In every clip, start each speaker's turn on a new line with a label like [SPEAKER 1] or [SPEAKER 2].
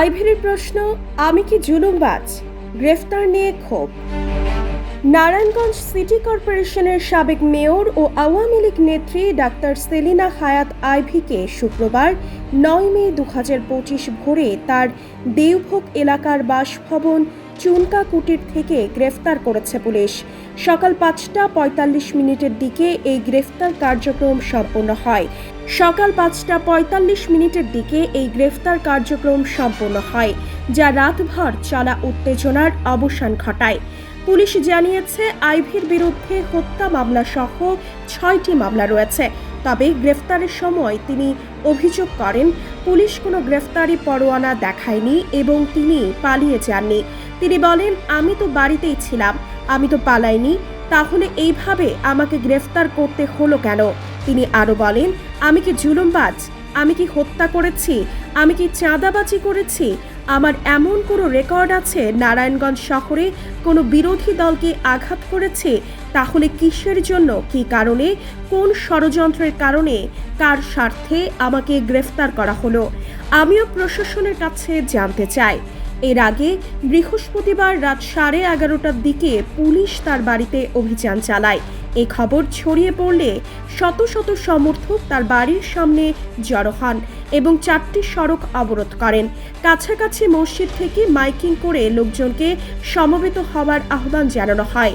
[SPEAKER 1] আইভেরির প্রশ্ন, আমি কি জুলুমবাজ? গ্রেফতার নিয়ে ক্ষোভ। নারায়ণগঞ্জ সিটি কর্পোরেশনের সাবেক মেয়র ও আওয়ামী লীগ নেত্রী ডাক্তার সেলিনা হায়াত আইভিকে শুক্রবার নয় মে দু হাজার পঁচিশ ভোরে তার দেওভোগ এলাকার বাসভবন চুনকা কুটির থেকে গ্রেফতার করেছে পুলিশ। সকাল পাঁচটা পঁয়তাল্লিশ মিনিটের দিকে এই গ্রেফতার কার্যক্রম সম্পন্ন হয়। সকাল পাঁচটা পঁয়তাল্লিশ মিনিটের দিকে এই গ্রেফতার কার্যক্রম সম্পন্ন হয়, যা রাতভর চলা উত্তেজনার অবসান ঘটায়। পুলিশ জানিয়েছে, আইভির বিরুদ্ধে হত্যা মামলা সহ ছয়টি মামলা রয়েছে। তবে গ্রেফতারের সময় তিনি অভিযোগ করেন, পুলিশ কোনো গ্রেফতারি পরোয়ানা দেখায়নি এবং তিনি পালিয়ে যাননি। তিনি বলেন, আমি তো বাড়িতেই ছিলাম, আমি তো পালাইনি, তাহলে এইভাবে আমাকে গ্রেফতার করতে হলো কেন? তিনি আরও বলেন, আমি কি জুলুমবাজ? আমি কি হত্যা করেছি? আমি কি চাঁদাবাজি করেছি? আমার এমন কোনো রেকর্ড আছে নারায়ণগঞ্জ শহরে কোনো বিরোধী দলকে আঘাত করেছে? তাহলে কিসের জন্য? কি কারণে? কোন ষড়যন্ত্রের কারণে? কার স্বার্থে আমাকে গ্রেফতার করা হলো? আমিও প্রশাসনের কাছে জানতে চাই। এর আগে বৃহস্পতিবার রাত সাড়ে এগারোটার দিকে পুলিশ তার বাড়িতে অভিযান চালায়। এ খবর ছড়িয়ে পড়লে শত শত সমর্থক তার বাড়ির সামনে জড়ো হন এবং চারটি সড়ক অবরোধ করেন। কাছাকাছি মসজিদ থেকে মাইকিং করে লোকজনকে সমবেত হওয়ার আহ্বান জানানো হয়।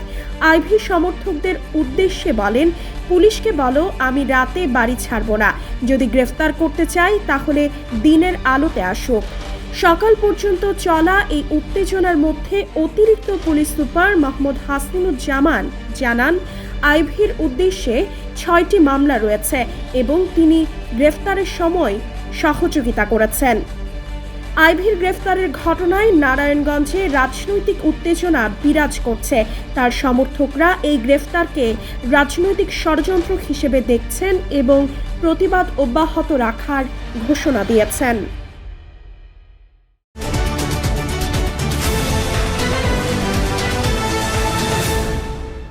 [SPEAKER 1] আইভি সমর্থকদের উদ্দেশ্যে বলেন, পুলিশকে বলো, আমি রাতে বাড়ি ছাড়ব না। যদি গ্রেফতার করতে চাই, তাহলে দিনের আলোতে আসুক। সকাল পর্যন্ত চলা এই উত্তেজনার মধ্যে অতিরিক্ত পুলিশ সুপার মোহাম্মদ হাসিনুজ্জামান জানান, আইভির উদ্দেশ্যে ছয়টি মামলা রয়েছে এবং তিনি গ্রেফতারের সময় সহযোগিতা করেছেন। আইভির গ্রেফতারের ঘটনায় নারায়ণগঞ্জে রাজনৈতিক উত্তেজনা বিরাজ করছে। তার সমর্থকরা এই গ্রেফতারকে রাজনৈতিক ষড়যন্ত্র হিসেবে দেখছেন এবং প্রতিবাদ অব্যাহত রাখার ঘোষণা দিয়েছেন।